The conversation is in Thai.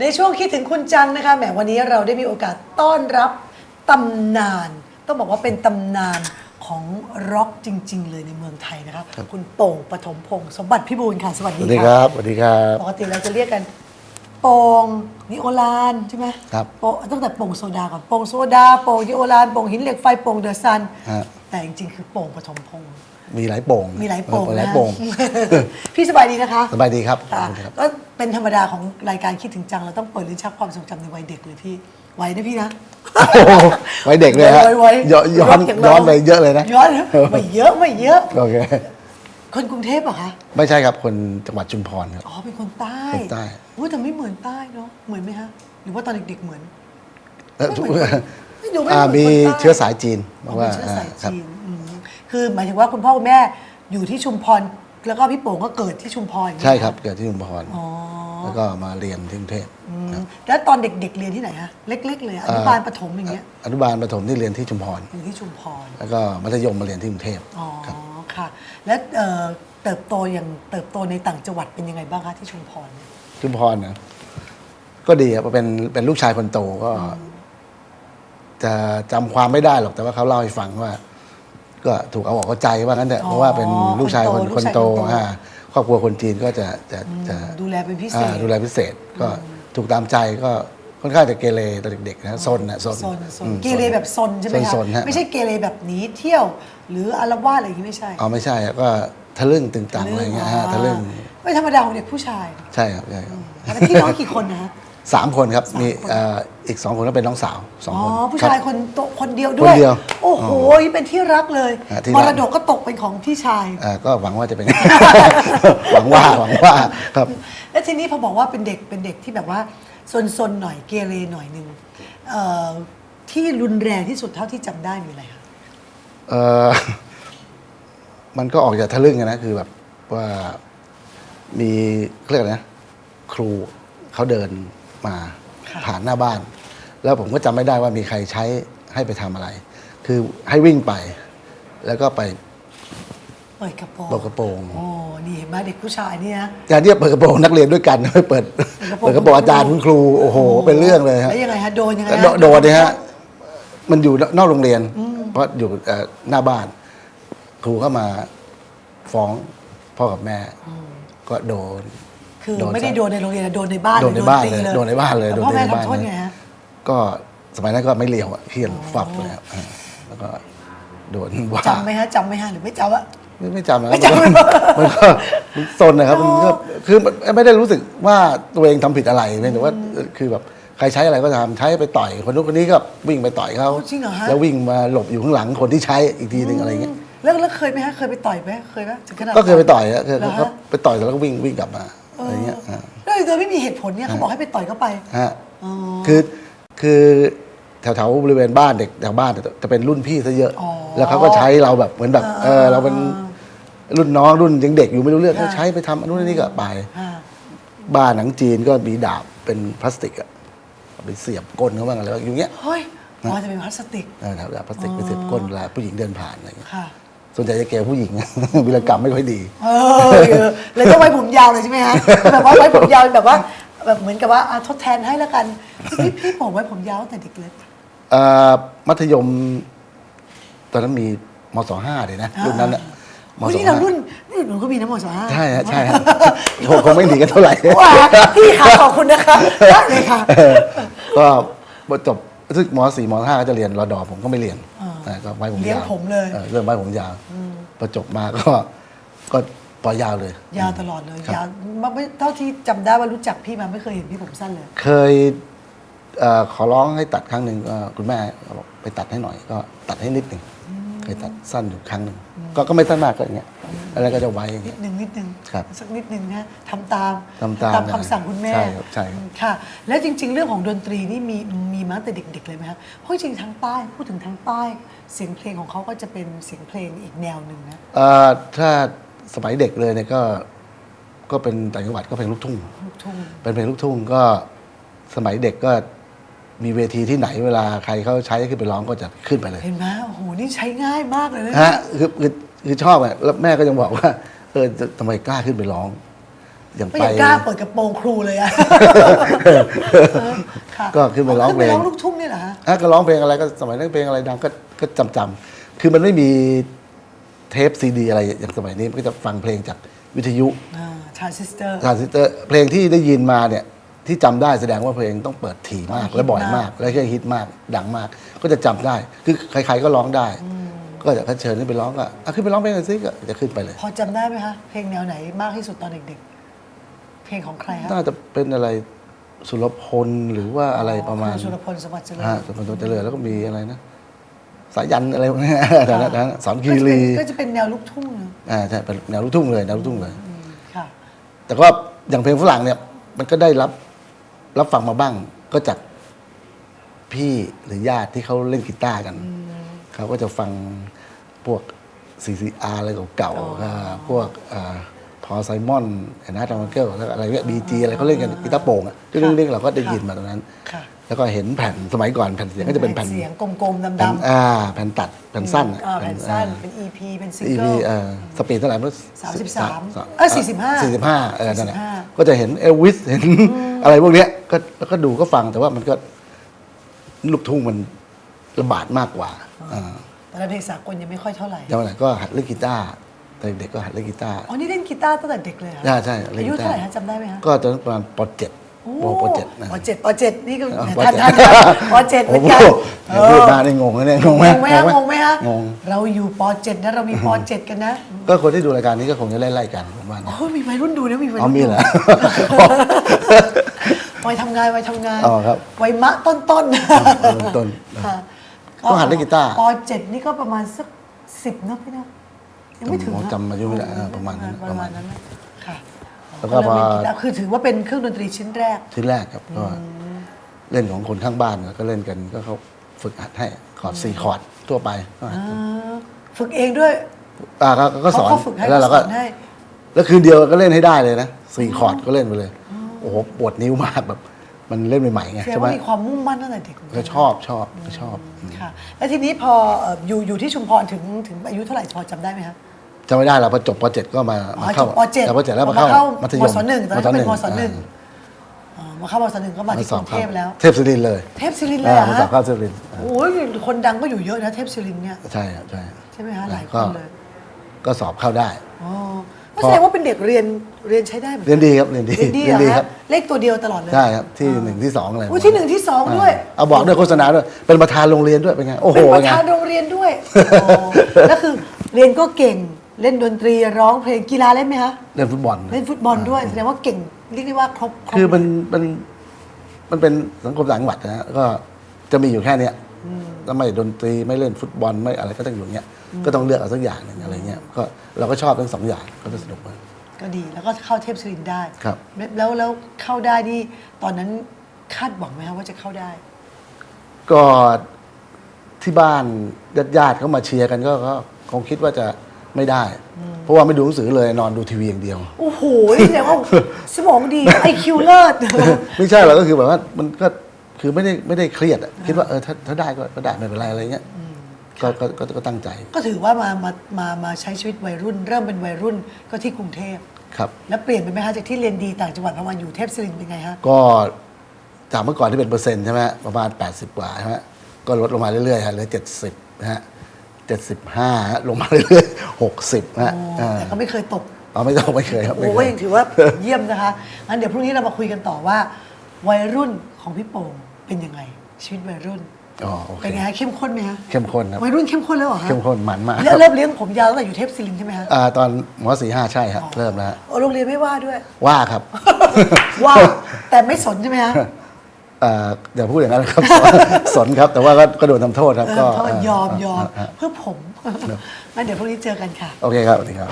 ในช่วงคิดถึงคุณจังนะคะแหมวันนี้เราได้มีโอกาสต้อนรับตำนาน ต้องบอกว่าเป็นตำนานของร็อกจริง ๆ เลยในเมืองไทยนะคะคุณโป่งปฐมพงศ์สมบัติพิบูลค่ะสวัสสดีวัสดีคค่ะรับ สวัสดีครับ ปกติเราจะเรียกกัน โป่งนิโอลานใช่ไหมครับโป่งตั้งแต่โป่งโซดาก่อนโป่งโซดาโป่งนิโอลานโป่งหินเหล็กไฟโป่งเดอะซันฮะ แต่จริงๆคือโป่งปฐมพงศ์ มีหลายโป่งมีหลายโป่งหลายนะโป่ง พี่สบายดีนะคะสบายดีครับค่ะขอบคุณครับ ก็เป็นธรรมดาของรายการคิดถึงจัง เราต้องเปิดลิ้นชักความทรงจำในวัยเด็กเลยพี่ไว้นะพี่นะโอ้โหไว้เด็กเลยฮะไว้ไว้ย้อนย้อนร็กางเราย้อนไปเยอะเลยนะย้อนไม่เยอะไม่เยอะโอเคคนกรุงเทพเหรอคะไม่ใช่ครับคนจังหวัดชุมพรครับอ๋อเป็นคนใต้คนใต้อุ้ยแต่ไม่เหมือนใต้เนาะเหมือนไหมฮะหรือว่าตอนเด็กๆเหมือนแล้วไม่เหมือนไม่ดูไม่เหมือนอ่าคนมีใต้เชื้อสายจีนบอ๋ออกเป็ว่านเชื้อสายครับจีนอืม คือหมายถึงว่าคุณพ่อคุณแม่อยู่ที่ชุมพร แล้วก็พี่โป่งก็เกิดที่ชุมพรอย่างนี้ใช่ครับเกิดที่ชุมพรอ๋อแล้วก็มาเรียนที่กรุงเทพอืมแล้วตอนเด็กๆเรียนที่ไหนฮะเล็กๆเลยอะอนุบาลประถมอย่างเงี้ยอนุบาลประถมที่เรียนที่ชุมพร อยู่ที่ชุมพร แล้วก็มัธยมมาเรียนที่กรุงเทพ อ๋อครับ ค่ะ แล้วเอ่อเติบโตอย่างเติบโตในต่างจังหวัดเป็นยังไงบ้างคะที่ชุมพรเนี่ยชุมพรนะก็ดีครับเป็นเป็นลูกชายคนโตก็ จะจำความไม่ได้หรอกแต่ว่าเขาเล่าให้ฟังว่า ก็ถูกเอาออกเอาใจว่างั้นเถอะเพราะว่าเป็นลูกชายคนคนโตอ่าครอบครัวคนจีนก็จะจะจะดูแลเป็นพิเศอ่าษดูแลพิเศษก็ถูกตามใจก็ค่อนข้างจะเกเรตอนเด็กๆนะซนนะซนซนซนอืมเกเรแบบซนใช่ไหมคะซนๆฮะไม่ใช่เกเรแบบหนีเที่ยว หรืออารวาสอะไรอย่างนี้ไม่ใช่อ๋อไม่ใช่อะก็ทะลึ่งตึงตังอะไรเงี้ยฮะทะลึ่งไม่ธรรมดาของเด็กผู้ชาย ใช่ครับใช่ครับแล้วพี่น้องกี่คนนะฮะ สามคนครับสามมีคนเอ่ออีกสองคนก็เป็นน้องสาวสองอ๋อ คนผู้ครับชายคนโตคนเดียวด้วย คนเดียวโอ้โห เป็นที่รักเลยอ่าที่มรักรดกก็ตกเป็นของพี่ชายอ่าก็หวังว่าจะเป็น หวังว่าหวังว่าครับ แล้วทีนี้พอบอกว่าเป็นเด็กเป็นเด็กที่แบบว่าซนๆหน่อยเกเรหน่อยหนึ่งเอ่อที่รุนแรงที่สุดเท่าที่จำได้มีอะไรคะ เออมันก็ออกจากทะลึ่งอะนะคือแบบว่ามีเขาเรียกอะไรนะ ครูเขาเดิน มาผ่านหน้าบ้าน แล้วผมก็จำไม่ได้ว่ามีใครใช้ให้ไปทำอะไร คือให้วิ่งไป แล้วก็ไปเปิดกระโปรงเปิดกระโปรงโอ้นี่เห็นไหมเด็กผู้ชายนี่นะการที่จะเปิดกระโปรงนักเรียนด้วยกันไม่เปิดเปิดกระโปรงเปิดกระโปรงอาจารย์คุณครูโอ้โห เป็นเรื่องเลยฮะแล้วยังไงฮะโดนยังไงโดโดนเนี่ยฮะมันอยู่นอกโรงเรียน เพราะอยู่เอ่อหน้าบ้าน ครูก็มาฟ้องพ่อกับแม่ ก็โดน คือโดนไม่ได้โดนในโรงเรียนนะโดนในบ้านโดนในบ้านตีเลยโดนในบ้านเลยแวโดนพ่อแม่ในบ้านทำโทษเลยไงฮะ ก็สมัยนั้นก็ไม่เลียวอะเพี้ยนฟับเลยครับอ่าแล้วก็โดนว่าจำไหมฮะจำไหมฮะหรือไม่จำอะ ไม่ไม่จำนะคไม่รับจำ มันก็มันก็มันซนนะครับมันก็คือไม่ได้รู้สึกว่าตัวเองทำผิดอะไรเพียงแต่ว่าคือแบบใครใช้อะไรก็ตามใช้ไปต่อยคนนู้นคนนี้ก็วิ่งไปต่อยเขาจริงเหรอฮะ แล้ววิ่งมาหลบอยู่ข้างหลังคนที่ใช้อีกทีหนึ่งอะไรเงี้ยแล้วแล้วเคยไหมฮะเคยไปต่อยไหมเคยไหมถึงขนาด ก็เคยไปต่อยอะเคยเหรอก็ฮะไปต่อยแล้วก็วิ่งวิ่งกลับมา อะไรเงี้ยอ่าแล้วโดยไม่มีเหตุผลเนี่ยเขาบอกให้ไปต่อยเขาไปฮะอ๋อคือคือแถวๆบริเวณบ้านเด็กแถวบ้านจะเป็นรุ่นพี่ซะเยอะอ๋อแล้วเขาก็ใช้เราแบบเหมือนแบบเออเราเป็นรุ่นน้องรุ่นยังเด็กอยู่ไม่รู้เรื่องค่ะเขาใช้ไปทำอันนู้นอันนี่ก็ไปอ่าบ้านหนังจีนก็มีดาบเป็นพลาสติกอะเอาไปเสียบก้นเขาบ้างอะไรอย่างเงี้ยเฮ้ยอ๋อจะเป็นพลาสติกเออดาบพลาสติกไปเสียบก้นเวลาผู้หญิงเดินผ่านอะไรเงี้ย ค่ะ ส่วนใหญ่จะเกลผู้หญิง วิรกรรมไม่ค่อยดี เออเออเลยต้องไว้ผมยาวเลยใช่ไหมฮะแบบว่าไว้ผมยาวแบบว่า แบบเหมือนกับว่าอะทดแทนให้แล้วกันพี่พี่ผมไว้ผมยาวตั้งแต่เด็กเล็ก เอ่อมัธยม ตอนนั้นมีมศห้าเลยนะรุ่นนั้นอะมวันศนี้เราห้ารุ่นนี่หนูก็มีนะมสห้าใช่ฮะใช่ฮะโหคงไม่หนีกันเท่าไหร่ ว้าพี่ค่ะขอบคุณนะคะได้เลยค่ะ ก็จบซึ่งมสี่มห้าก็จะเรียนรอดอผมก็ไม่เรียน อ่าอ่าก็ไว้ผมยาวเลี้ยงผมเลย ออเรื่องไว้ผมยาวพอจบมาก็ก็ปล่อยยาวเลย ยาวตลอดเลยครับ ยาวไม่เท่าที่จำได้ว่ารู้จักพี่มาไม่เคยเห็นพี่ผมสั้นเลย เคยเอ่อขอร้องให้ตัดครั้งหนึ่งก็คุณแม่บอกไปตัดให้หน่อยก็ตัดให้นิดหนึ่ง เคยตัดสั้นอยู่ครั้งหนึ่งก็ก็ไม่สั้นมากก็อย่างเงี้ยแล้วก็จะไว้อย่างนิเงี้ดยนึงนิดนึงครับสักนิดนึงนะทำตามทำตามคำสั่งคุณแม่ใช่ครับใช่ครับ ค่ะ แล้วจริง ๆ เรื่องของดนตรีนี่มีมีมาตั้งแต่เด็ก ๆ เลยไหมครับเพราะจริงๆทางใต้พูดถึงทางใต้ เสียงเพลงของเขาก็จะเป็นเสียงเพลงอีกแนวหนึ่งนะเอ่อถ้าสมัยเด็กเลยเนี่ยก็ก็เป็นต่างจังหวัดก็เพลงลูกทุ่ง ลูกทุ่ง เป็นเพลงลูกทุ่งก็สมัยเด็กก็ มีเวทีที่ไหนเวลาใครเขาใช้ขึ้นไปร้องก็จะขึ้นไปเลยเห็นไหมโอ้โหนี่ใช้ง่ายมากเลยนะฮะคือคือคือชอบอะแล้วแม่ก็ยังบอกว่าเออจะทำไมกล้าขึ้นไปร้อง อย่างไม่ไป อยากกล้าเปิดกระโปรงครูเลยอะค่ะก็ขึ้นไปร้องเพลง ขึ้นไปร้องลูกทุ่งนี่เหรอฮะอะก็ร้องเพลงอะไรก็สมัยนั้นเพลงอะไรดังก็ก็จำจำๆคือมันไม่มีเทปซีดีอะไรอย่างสมัยนี้มันก็จะฟังเพลงจากวิทยุ ทรานซิสเตอร์ ทรานซิสเตอร์เพลงที่ได้ยินมาเนี่ย ที่จำได้แสดงว่าเพลงต้องเปิดถี่มากต้องฮิตและบ่อยมามากกและก็ฮิตมากดังมาก ก็จะจำได้ คือใครๆก็ร้องได้ ก็จะเชิญขึ้นไปร้องก็อะขึ้นไปร้องเพลงหน่อยสิก็จะขึ้นไปเลย พอจำได้ไหมคะเพลงแนวไหนมากที่สุดตอนเด็กๆ เพลงของใครฮะน่าจะเป็นอะไรสุรพลหรือว่าอะไรประมาณ คุณสุรพลสมบัติเจริญ ฮะสุรพลตัวเจริญแล้วก็มีอะไรนะ สายันอะไรพวกนี้ แต่นั้นนั้นสอนคีรีก็จะเป็นแนวลูกทุ่งนะอ่าใช่เป็นแนวลูกทุ่งเลยแนวลูกทุ่งเลยอืมค่ะ แต่ก็อย่างเพลงฝรั่งเนี่ยมันก็ได้รับ รับฟังมาบ้างก็จากพี่หรือญาติที่เขาเล่นกีตาร์กัน เขาก็จะฟังพวก CCR อะไรเก่าอ๋อๆอ่าพวกพอไซมอนแอนนาทามันเกิลแล้วก็อะไรเงี้ยบีจีอะไรเขาเล่นกันกีตาร์โปร่งอะเรื่องๆเราก็ได้ยินมาตรงนั้นค่ะ แล้วก็เห็นแผ่นสมัยก่อนแผ่นเสียงก็จะเป็นแผ่นเสียงกลมๆแผ่นดำๆอ่าแผ่นตัดแผ่นสั้นอะอ่าแผ่นสั้นเป็น EP เป็น ซิงอีเกิพีล เอ่อสปีดเท่าไหร่เมื่อสามสิบสามเอ้ย45สี่สิบห้าเออนั่นแหละ45ก็จะเห็นเอลวิสเห็นอะไรพวกเนี้ยก็แล้วก็ดูก็ฟังแต่ว่ามันก็ลูกทุ่งมันระบาดมากกว่าอ่าตอนนั้นเพลงสากลยังไม่ค่อยเท่าไหร่แล้ววันไหนก็หัดเล่นกีตาร์ตอนเด็กก็หัดเล่นกีตาร์ อ๋อ นี่เล่นกีตาร์ตั้งแต่เด็กเลยเหรอใช่ใช่เล่นอายุกีตาร์ เท่าไหร่ฮะจำได้ไหมฮะก็ตอนนั้นประมาณปเจ็ด โอ้ปเจ็ดนะ ปเจ็ดปเจ็ดนี่ก็อ่าทันปทันเจ็ดปเจ็ดเหมืโอ้อนโหกันเดี๋ยวพูดมาได้งงนะเนี่ยงงไหมงงไหมฮะงงไหมฮะงง เราอยู่ปเจ็ดนะเรามีปเจ็ดกันนะก็คนที่ดูรายการนี้ก็คงจะไล่ๆกันผมว่านะโอ้ยมีวัยรุ่นดูนะมีวัยอ๋อรุ่นมีดูเหรอ วัยทำงานวัยทำงานอ๋อครับวัยมะต้นต้นเริ่มต้นค่ะก็หัดเล่นกีตาร์ ปเจ็ดนี่ก็ประมาณสักสิบเนอะพี่เนอะยังไม่ถึงผมนะจำอายุไม่ได้เออประมาณนั้น ประมาณนั้นนะค่ะ แล้วก็เริ่มเล่นพอกีตาร์คือถือว่าเป็นเครื่องดนตรีชิ้นแรกที่แรกครับก็เล่นของคนข้างบ้านก็เล่นกันก็เขาฝึกหัดให้คอร์ดสี่คอร์ดทั่วไปก็หัดอ่าฝึกเองด้วยอ่าก็ก็สอนเขาฝึกให้แล้วเราสก็อนให้แล้วคืนเดียวก็เล่นให้ได้เลยนะสี่คอร์ดก็เล่นไปเลย โอ้โหปวดนิ้วมากแบบ มันเล่นใหม่ๆไงแสดงใช่ไหมว่ามีความมุ่งมั่นตั้งแต่เด็กเหมือนนก็ชอบชอบชอบค่ะแล้วทีนี้พอเอ่ออยู่อยู่ที่ชุมพรถึงถึงอายุเท่าไหร่พอจำได้ไหมคะ จำไม่ได้แล้วพอจบปเจ็ดก็มาอ๋อมาเข้าจบปเจ็ดแต่ปเจ็ดแล้วมามาเข้าเข้ามัธยมมศหนึ่งตอนนั้นเป็นมศหนึ่งอ่าอ๋อมาเข้ามศหนึ่งก็มาที่กสอรุบงเข้าเทพแล้ว เทพศิรินทร์เลยเทพศิรินทร์เลยเหรอมาฮะสอบเข้าเทพศิรินทร์อ่าโอ้ยคนดังก็อยู่เยอะนะเทพศิรินทร์เนี่ย ใช่ครับใช่ใช่ไหมฮะหลายคก็นเลยก็สอบเข้าได้ อ๋อก็แสดงว่าเป็นเด็กเรียนเรียนใช้ได้เหมือนเรีกัยนดีครับเรียนดีเรียนดีเหรอคฮะรับเลขตัวเดียวตลอดเลย ใช่ครับที่หนึ่งที่สองอะไรอุ๊ยที่หนึ่งที่สองด้วยาเอาบอกด้วยโฆษณาด้วยเป็นประธานโรงเรียนด้วยเป็นไงโอ้โหเป็นปเป็ระนไง ธานโรงเรียนด้วยอ๋อแล้วคือเรียนก็เก่ง เล่นดนตรีร้องเพลงกีฬาเล่นไหมคะเล่นฟุตบอลเล่นฟุตบอลด้วยแสดงว่าเก่งเรียกได้ว่าครบรบคือมันมันมันเป็นสังคมต่างจังหวัดนะฮะก็จะมีอยู่แค่เนี้ยถ้าไม่ดนตรีไม่เล่นฟุตบอลไม่อะไรก็ต้องอยู่อย่างเงี้ยก็ต้องเลือกเอาสักอย่างหนึ่งอะไรเงี้ยก็เราก็ชอบทั้งสองอย่างก็จะสนุกมาก ก็ดีแล้วก็เข้าเทพศิรินทร์ได้ครับแล้วแล้วเข้าได้นี่ตอนนั้นคาดหวังไหมคะว่าจะเข้าได้ ก็ที่บ้านญาติญาติๆเขามาเชียร์กันก็ก็คงคิดว่าจะ ไม่ได้ เพราะว่าไม่ดูหนังสือเลยนอนดูทีวีอย่างเดียว โอ้โหนี่แสดงว่าสมองดีไอคิวเลิศ ไม่ใช่หรอกก็คือแบบว่ามันก็คือไม่ได้ไม่ได้เครียดอะคิดว่าเออถ้าถ้าได้ก็ก็ได้ไม่เป็นไรอะไรเงี้ยก็ก็ก็ก็ตั้งใจก็ถือว่ามามามามาใช้ชีวิตวัยรุ่น เริ่มเป็นวัยรุ่นก็ที่กรุงเทพ ครับ แล้วเปลี่ยนไปไหมคะจากที่เรียนดีต่างจังหวัดพอมาอยู่เทพศิรินทร์เป็นไงฮะ ก็จากเมื่อก่อนที่เป็นเปอร์เซ็นต์ใช่ไหมประมาณ 80 กว่าใช่ไหมก็ลดลงมาเรื่อยๆฮะเหลือ 70นะฮะ 75ฮะลงมาเรื่อยๆ60ฮะโอ้อ่าแต่ก็ไม่เคยตก เอาไม่ต้องไม่เคยครับไม่โอ้เคยยยังถือว่าเยี่ยมนะคะงั้นเดี๋ยวพรุ่งนี้เรามาคุยกันต่อว่า วัยรุ่นของพี่โป่งเป็นยังไง ชีวิตวัยรุ่น อ๋อโอเคเป็นไงฮะเข้มข้นไหมฮะเข้มข้นครับ วัยรุ่นเข้มข้นแล้วเหรอฮะเข้มข้นมันมากเริ่มเริ่มเลี้ยงผมยาวตั้งแต่อยู่เทพศิรินทร์ใช่ไหมฮะอ่าตอนมสี่ห้าใช่ครับเริ่มแล้วฮะโอ้โรงเรียนไม่ว่าด้วย ว่าครับ ว่าแต่ไม่สนใช่ไหมฮะเอ่ออย่าพูดอย่างนั้นครับ สนครับ แต่ว่าก็ก็โดนทำโทษครับเอก็อเขายอมยอมาาเพื่อผมงั้นเดี๋ยวพรุ่งนี้เจอกันค่ะ โอเคครับสวัสดีครับ